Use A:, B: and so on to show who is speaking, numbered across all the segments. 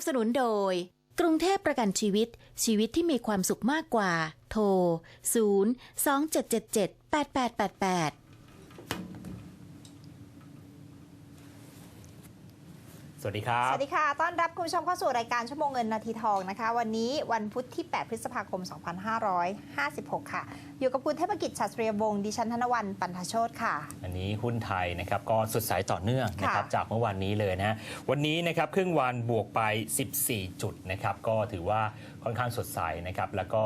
A: ับสนุนโดย กรุงเทพประกันชีวิต ชีวิตที่มีความสุขมากกว่า โทร 0 2 7 7 7 8 8 8 8
B: สวัสดีครั
C: ส
B: บ
C: วัสดีค่ะ ต้อนรับคุณผู้ชมเข้าสู่รายการชั่วโมงเงินนาทีทองนะคะ วันนี้วันพุธที่ 8 พฤษภาคม 2556 ค่ะ อยู่กับคุณเทพกิจชัตรียวงศ์ดิฉันธนวันปันทโชตค่ะ
B: อันนี้หุ้นไทยนะครับก็สดใสต่อเนื่องนะครับ
C: ค่ะ
B: จากเมื่อวานนี้เลยนะฮะ วันนี้นะครับครึ่งวันบวกไป 14 จุดนะครับก็ถือว่าค่อนข้างสดใสนะครับแล้วก็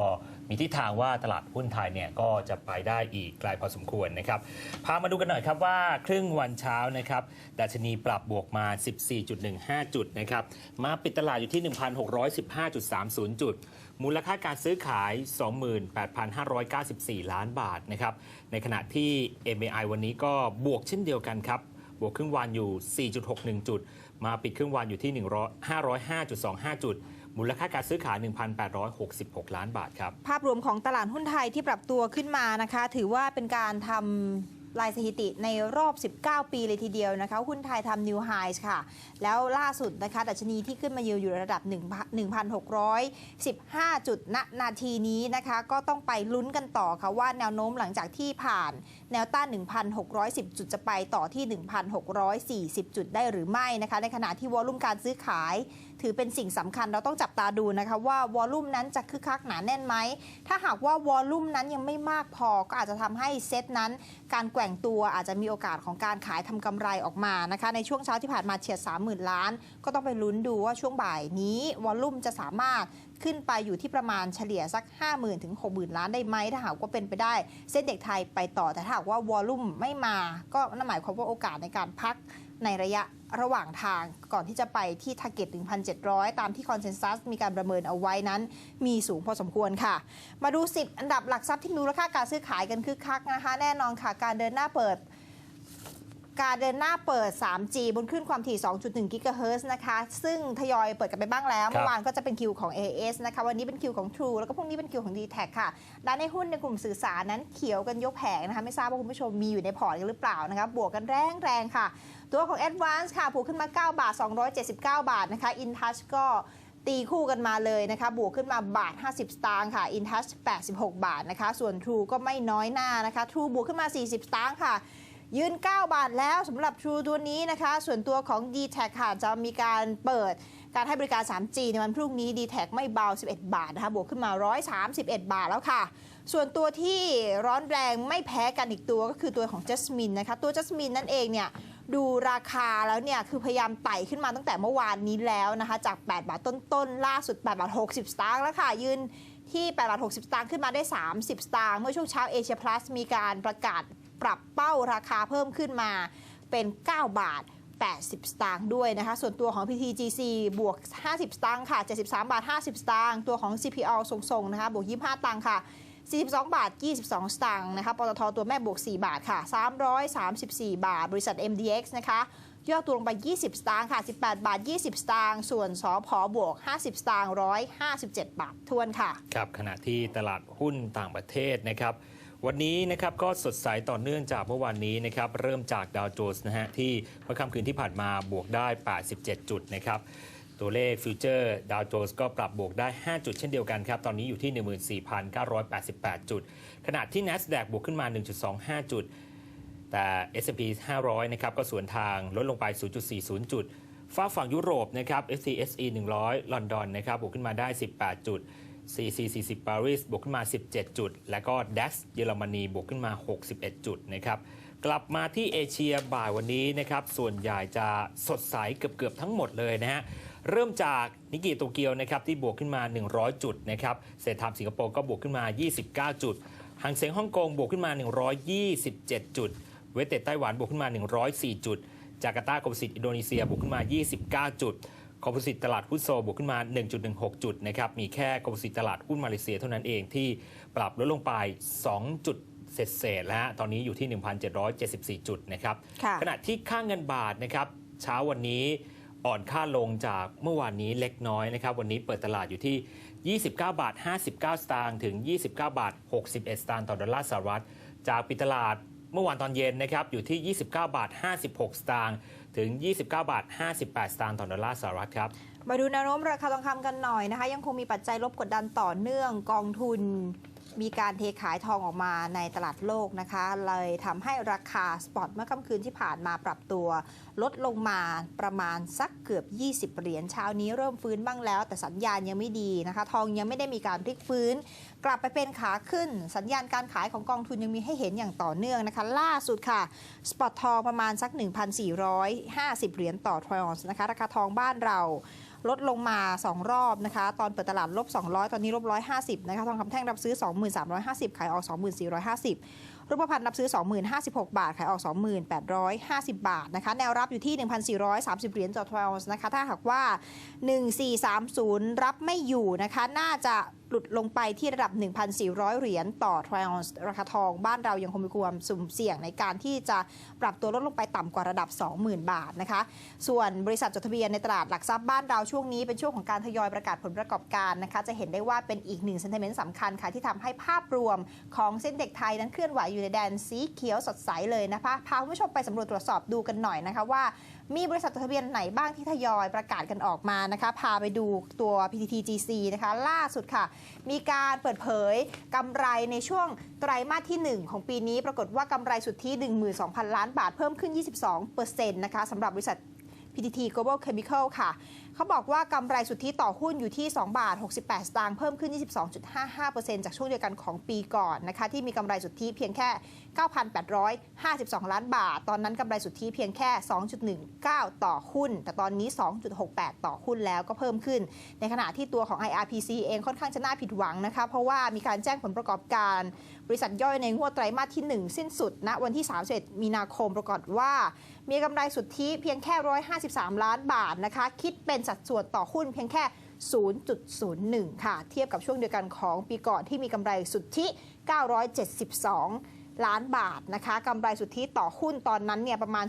B: มีทิศทางว่าตลาดหุ้นไทยเนี่ยก็จะไปได้อีกไกลพอสมควรนะครับ พามาดูกันหน่อยครับว่าครึ่งวันเช้านะครับดัชนีปรับบวกมา 14.15 จุดนะครับ มาปิดตลาดอยู่ที่ 1,615.30 จุด มูลค่าการซื้อขาย 28,594 ล้านบาทนะครับ ในขณะที่ MAI วันนี้ก็บวกเช่นเดียวกันครับ บวกครึ่งวันอยู่ 4.61 จุด มาปิดครึ่งวันอยู่ที่505.25 จุด มูลค่าการซื้อขาย 1,866 ล้านบาทครับ
C: ภาพรวมของตลาดหุ้นไทยที่ปรับตัวขึ้นมานะคะ ถือว่าเป็นการทำลายสถิติในรอบ 19 ปีเลยทีเดียวนะคะ หุ้นไทยทำนิวไฮส์ค่ะ แล้วล่าสุดนะคะ ดัชนีที่ขึ้นมายืนอยู่ระดับ 1,615 จุดณนาทีนี้นะคะ ก็ต้องไปลุ้นกันต่อค่ะว่าแนวโน้มหลังจากที่ผ่านแนวต้าน 1,610 จุดจะไปต่อที่ 1,640 จุดได้หรือไม่นะคะ ในขณะที่วอลุ่มการซื้อขาย ถือเป็นสิ่งสำคัญเราต้องจับตาดูนะคะว่าวอลลุ่มนั้นจะคึกคักหนาแน่นไหม ถ้าหากว่าวอลลุ่มนั้นยังไม่มากพอก็อาจจะทำให้เซตนั้น การแกว่งตัวอาจจะมีโอกาสของการขายทำกำไรออกมานะคะในช่วงเช้าที่ผ่านมาเฉียด 30,000 ล้าน ก็ต้องไปลุ้นดูว่าช่วงบ่ายนี้วอลลุ่มจะสามารถขึ้นไปอยู่ที่ประมาณเฉลี่ยสัก 50,000ถึง60,000 ล้านได้ไหมถ้าหากว่าเป็นไปได้ เส้นเด็กไทยไปต่อแต่ถ้าหากว่าวอลุ่มไม่มา ก็นั่นหมายความว่าโอกาสในการพัก ในระยะระหว่างทางก่อนที่จะไปที่ทาร์เก็ต 1,700 ตามที่คอนเซนแซสมีการประเมินเอาไว้นั้น มีสูงพอสมควรค่ะ มาดู 10 อันดับหลักทรัพย์ที่มูลค่าการซื้อขายกันคึกคักนะคะ แน่นอนค่ะ การเดินหน้าเปิด การเดินหน้าเปิด 3G บนคลื่นความถี่ 2.1 กิกะเฮิรตซ์นะคะ ซึ่งทยอยเปิดกันไปบ้างแล้ว
B: ครับ
C: เมื่อวานก็จะเป็นคิวของ AS นะคะ วันนี้เป็นคิวของ True แล้วก็พรุ่งนี้เป็นคิวของ d t แทค่ะ ด้านในหุ้นในกลุ่มสื่อสารนั้นเขียวกันยกแผงนะคะ ไม่ทราบว่าคุณผู้ชมมีอยู่ในพอร์ตกันหรือเปล่านะคะ บวกกันแรงแรงๆค่ะ ตัวของ Advance ค่ะ ผูกขึ้นมา 9 บาท 279 บาทนะคะ InTouch ก็ตีคู่กันมาเลยนะคะ บวกขึ้นมาบาท 50 สตางค์ค่ะ InTouch 86 บาทนะคะ ส่วน True ก็ไม่น้อยหน้านะคะ True บวกขึ้นมา 40 สตางค์ค่ะ ยืน 9 บาทแล้วสำหรับ True ตัวนี้นะคะ ส่วนตัวของ d t แทค่ะจะมีการเปิดการให้บริการ 3G ในวันพรุ่งนี้ d t แทไม่เบา 11 บาทนะคะบวกขึ้นมา 131 บาทแล้วค่ะ ส่วนตัวที่ร้อนแรงไม่แพ้กันอีกตัวก็คือตัวของ Jasmine นะคะ ตัว Jasmine นั่นเองเนี่ยดูราคาแล้วเนี่ย คือพยายามไต่ขึ้นมาตั้งแต่เมื่อวานนี้แล้วนะคะ จาก 8 บาทต้นๆ ล่าสุด 8 บาท 60 สตางค์แล้วค่ะ ยืนที่ 8 บาท 60 สตางค์ขึ้นมาได้ 30 สตางค์เมื่อช่วงเช้าเอเชียพลัสมีการประกาศ ปรับเป้าราคาเพิ่มขึ้นมาเป็น 9 บาท 80 สตางค์ด้วยนะคะ ส่วนตัวของ PTGC บวก 50 สตางค์ค่ะ 73 บาท 50 สตางค์ ตัวของ CPO ทรงๆ นะคะ บวก 25 ตังค์ค่ะ 42 บาท 22 สตางค์นะคะ ปตทตัวแม่บวก 4 บาทค่ะ 334 บาท บริษัท MDX นะคะย่อตัวลงไป 20 สตางค์ค่ะ 18 บาท 20 สตางค์ ส่วนสอพอบวก 50 สตางค์ 157 บาททวนค่ะ
B: ครับ ขณะที่ตลาดหุ้นต่างประเทศนะครับ วันนี้นะครับก็สดใสต่อเนื่องจากเมื่อวานนี้นะครับเริ่มจากดาวโจนส์นะฮะที่เมื่อค่ำคืนที่ผ่านมาบวกได้ 87 จุดนะครับตัวเลขฟิวเจอร์ดาวโจนส์ก็ปรับบวกได้ 5 จุดเช่นเดียวกันครับ ตอนนี้อยู่ที่ 14,988 จุด ขณะที่ NASDAQ บวกขึ้นมา 1.25 จุด แต่ S&P 500 นะครับก็สวนทางลดลงไป 0.40 จุดฝ้าฝั่งยุโรปนะครับ FTSE 100 ลอนดอนนะครับบวกขึ้นมาได้ 18 จุด CAC 40 ปารีสบวกขึ้นมา 17 จุด แล้วก็ DAX เยอรมนีบวกขึ้นมา 61 จุดนะครับ กลับมาที่เอเชียบ่ายวันนี้นะครับ ส่วนใหญ่จะสดใสเกือบๆทั้งหมดเลยนะฮะเริ่มจากนิกเกิโตเกียวนะครับที่บวกขึ้นมา 100 จุดนะครับเศรษฐามสิงคโปร์ก็บวกขึ้นมา 29 จุดหางเสียงฮ่องกงบวกขึ้นมา 127 จุด เวสเต็ดไต้หวันบวกขึ้นมา 104 จุดจาการ์ตาคอมโพสิตอินโดนีเซียบวกขึ้นมา 29 จุด คอมโพสิตตลาดหุ้นโซลบวกขึ้นมา 1.16 จุดนะครับ มีแค่คอมโพสิตตลาดหุ้นมาเลเซียเท่านั้นเองที่ปรับลดลงไป 2 จุดเศษๆแล้วฮะ ตอนนี้อยู่ที่ 1,774 จุดนะครับ
C: ค่ะ
B: ขณะที่ค่างเงินบาทนะครับ เช้าวันนี้อ่อนค่าลงจากเมื่อวานนี้เล็กน้อยนะครับ วันนี้เปิดตลาดอยู่ที่ 29 บาท 59 สตางค์ถึง 29 บาท 61 สตางค์ต่อดอลลาร์สหรัฐ จากปิดตลาดเมื่อวานตอนเย็นนะครับอยู่ที่ 29 บาท 56 สตางค์ ถึง 29 บาท 58 สตางค์ต่อดอลลาร์สหรัฐครับ
C: มาดูแนวโน้มราคาทองคำกันหน่อยนะคะ ยังคงมีปัจจัยลบกดดันต่อเนื่องกองทุนมีการเทขายทองออกมาในตลาดโลกนะคะ เลยทำให้ราคาสปอตเมื่อค่ำคืนที่ผ่านมาปรับตัว ลดลงมาประมาณสักเกือบ 20 เหรียญเช้านี้เริ่มฟื้นบ้างแล้ว แต่สัญญาณยังไม่ดีนะคะ ทองยังไม่ได้มีการพลิกฟื้น กลับไปเป็นขาขึ้น สัญญาณการขายของกองทุนยังมีให้เห็นอย่างต่อเนื่องนะคะ ล่าสุดค่ะ สปอตทองประมาณสัก 1,450 เหรียญต่อทรอยออนส์นะคะราคาทองบ้านเราลดลงมา 2 รอบนะคะ ตอนเปิดตลาดลบ 200 ตอนนี้ลบ 150 นะคะ ทองคำแท่งรับซื้อ 2350 ขายออก 2450 รูปพรรณรับซื้อ 2056 บาท ขายออก 2850 บาทนะคะ แนวรับอยู่ที่ 1,430 เหรียญต่อทรอยออนส์นะคะ ถ้าหากว่า 1430 รับไม่อยู่นะคะ น่าจะ หลุดลงไปที่ระดับ 1,400 เหรียญต่อทรอนส์ราคาทองบ้านเรายังคงมีความสุ่มเสี่ยงในการที่จะปรับตัวลดลงไปต่ำกว่าระดับ 20,000 บาทนะคะ ส่วนบริษัทจดทะเบียนในตลาดหลักทรัพย์บ้านเราช่วงนี้เป็นช่วงของการทยอยประกาศผลประกอบการนะคะ จะเห็นได้ว่าเป็นอีกหนึ่งเซนติเมนต์สำคัญค่ะที่ทำให้ภาพรวมของเส้นเด็กไทยนั้นเคลื่อนไหวอยู่ในแดนสีเขียวสดใสเลยนะคะพาคุณผู้ชมไปสำรวจตรวจสอบดูกันหน่อยนะคะว่ามีบริษัทจดทะเบียนไหนบ้างที่ทยอยประกาศกันออกมานะคะ พาไปดูตัว PTTGC นะคะ ล่าสุดค่ะมีการเปิดเผยกำไรในช่วงไตรมาสที่ 1 ของปีนี้ ปรากฏว่ากำไรสุทธิ 12,000 ล้านบาทเพิ่มขึ้น 22%นะคะสำหรับบริษัท PTT Global Chemical ค่ะ เขาบอกว่ากำไรสุทธิต่อหุ้นอยู่ที่ 2 บาท 68 สตางค์เพิ่มขึ้น 22.55%จากช่วงเดียวกันของปีก่อนนะคะ ที่มีกำไรสุทธิเพียงแค่ 9,852 ล้านบาท ตอนนั้นกำไรสุทธิเพียงแค่ 2.19 ต่อหุ้น แต่ตอนนี้ 2.68 ต่อหุ้นแล้วก็เพิ่มขึ้น ในขณะที่ตัวของ IRPC เองค่อนข้างจะน่าผิดหวังนะคะ เพราะว่ามีการแจ้งผลประกอบการบริษัทย่อยในงวดไตรมาสที่ 1 สิ้นสุดณวันที่ 31 มีนาคมปรากฏว่ามีกำไรสุทธิเพียงแค่ 153 ล้านบาทนะคะ คิดเป็นสัดส่วนต่อหุ้นเพียงแค่ 0.01 ค่ะ เทียบกับช่วงเดียวกันของปีก่อนที่มีกำไรสุทธิ 972 ล้านบาทนะคะกำไรสุทธิต่อหุ้นตอนนั้นเนี่ยประมาณ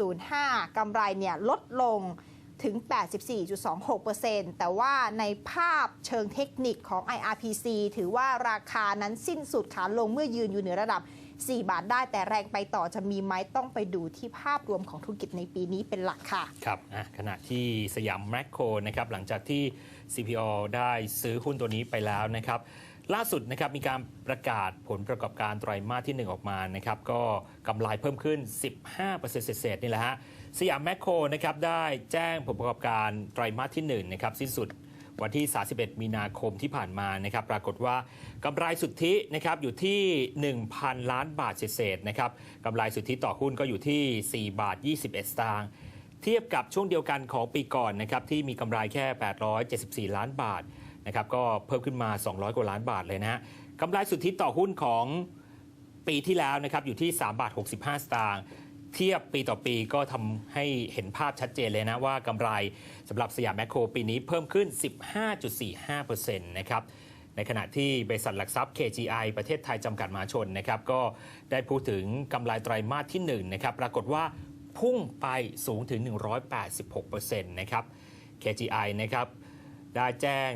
C: 0.05 กำไรเนี่ยลดลงถึง 84.26%แต่ว่าในภาพเชิงเทคนิคของ IRPC ถือว่าราคานั้นสิ้นสุดขาลงเมื่อยืนอยู่เหนือระดับ 4 บาทได้ แต่แรงไปต่อจะมีไหมต้องไปดูที่ภาพรวมของธุรกิจในปีนี้เป็นหลักค่ะ
B: ครับขณะที่สยามแมคโครนะครับหลังจากที่ CPO ได้ซื้อหุ้นตัวนี้ไปแล้วนะครับล่าสุดนะครับมีการประกาศผลประกอบการไตรมาสที่ 1 ออกมานะครับก็กำไรเพิ่มขึ้น 15%เศษๆนี่แหละฮะสยามแมคโครนะครับได้แจ้งผลประกอบการไตรมาสที่1นะครับสิ้นสุด วันที่ 31 มีนาคมที่ผ่านมานะครับ ปรากฏว่ากำไรสุทธินะครับอยู่ที่ 1,000 ล้านบาทเศษนะครับกำไรสุทธิต่อหุ้นก็อยู่ที่ 4 บาท 21 สตางค์เทียบกับช่วงเดียวกันของปีก่อนนะครับที่มีกำไรแค่ 874 ล้านบาทนะครับก็เพิ่มขึ้นมา 200 กว่าล้านบาทเลยนะฮะกำไรสุทธิต่อหุ้นของปีที่แล้วนะครับอยู่ที่ 3 บาท 65 สตางค์ ทียบปีต่อปีก็ทำให้เห็นภาพชัดเจนเลยนะว่ากำไรสำหรับสยามแมคโครปีนี้เพิ่มขึ้น 15.45%นะครับในขณะที่บริษัทหลักทรัพย์ KGI ประเทศไทยจำกัดมหาชนนะครับก็ได้พูดถึงกำไรไตรมาสที่1นะครับปรากฏว่าพุ่งไปสูงถึง 186%นะครับ KGI นะครับได้แจ้ง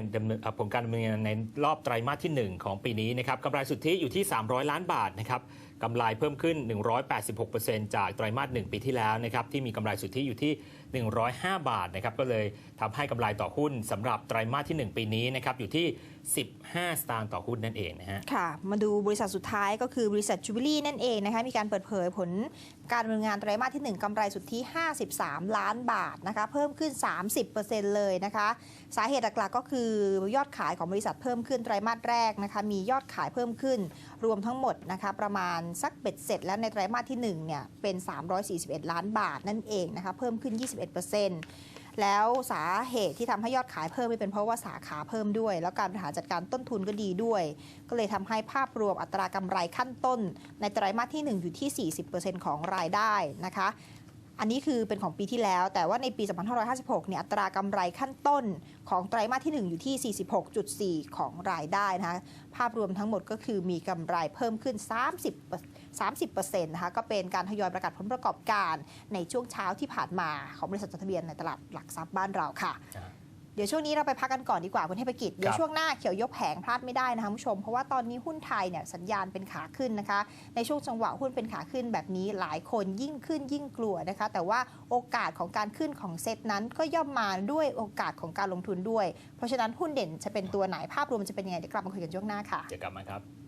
B: ผลการดำเนินงานในรอบไตรมาสที่ 1 ของปีนี้นะครับกำไรสุทธิอยู่ที่ 300 ล้านบาทนะครับ กำไรเพิ่มขึ้น 186%จากไตรมาส 1 ปีที่แล้วนะครับที่มีกำไรสุทธิอยู่ที่ 105 บาทนะครับก็เลยทำให้กำไรต่อหุ้นสำหรับไตรมาสที่ 1 ปีนี้นะครับอยู่ที่ 15 สตางค์ต่อหุ้นนั่นเองนะฮะ
C: ค่ะ มาดูบริษัทสุดท้ายก็คือบริษัทจูบิลี่นั่นเองนะคะมีการเปิดเผยผลการดำเนินงานไตรมาสที่ 1กำไรสุทธิ 53 ล้านบาทนะคะเพิ่มขึ้น 30%เลยนะคะสาเหตุหลักๆก็คือยอดขายของบริษัทเพิ่มขึ้นไตรมาสแรกนะคะมียอดขายเพิ่มขึ้นรวมทั้งหมดนะคะประมาณสักเบ็ดเสร็จแล้วในไตรมาสที่1เนี่ยเป็น 341 ล้านบาทนั่นเองนะคะเพิ่มขึ้น 21%แล้วสาเหตุที่ทำให้ยอดขายเพิ่มไม่เป็นเพราะว่าสาขาเพิ่มด้วย แล้วการบริหารจัดการต้นทุนก็ดีด้วย ก็เลยทำให้ภาพรวมอัตรากำไรขั้นต้น ในไตรมาสที่ 1 อยู่ที่ 40%ของรายได้นะคะอันนี้คือเป็นของปีที่แล้ว แต่ว่าในปี 2556 เนี่ยอัตรากำไรขั้นต้นของไตรมาสที่ 1 อยู่ที่ 46.4 ของรายได้นะคะ ภาพรวมทั้งหมดก็คือมีกำไรเพิ่มขึ้น 30 30%นะคะก็เป็นการทยอยประกาศผลประกอบการในช่วงเช้าที่ผ่านมาของบริษัทจดทะเบียนในตลาดหลักทรัพย์บ้านเราค่ะ เดี๋ยวช่วงนี้เราไปพักกันก่อนดีกว่าคุณเทพกิจ เดี๋ยว
B: ครับ
C: ช่วงหน้าเขียวยกแผงพลาดไม่ได้นะคะคุณผู้ชม เพราะว่าตอนนี้หุ้นไทยเนี่ยสัญญาณเป็นขาขึ้นนะคะ ในช่วงจังหวะหุ้นเป็นขาขึ้นแบบนี้หลายคนยิ่งขึ้นยิ่งกลัวนะคะ แต่ว่าโอกาสของการขึ้นของเซตนั้นก็ย่อมมาด้วยโอกาสของการลงทุนด้วย เพราะฉะนั้นหุ้นเด่นจะเป็นตัวไหนภาพรวมจะเป็นยังไงเดี๋ยวกลับมาคุยกันช่วงหน้าค่ะ
B: เดี๋ยวกลับมาครับ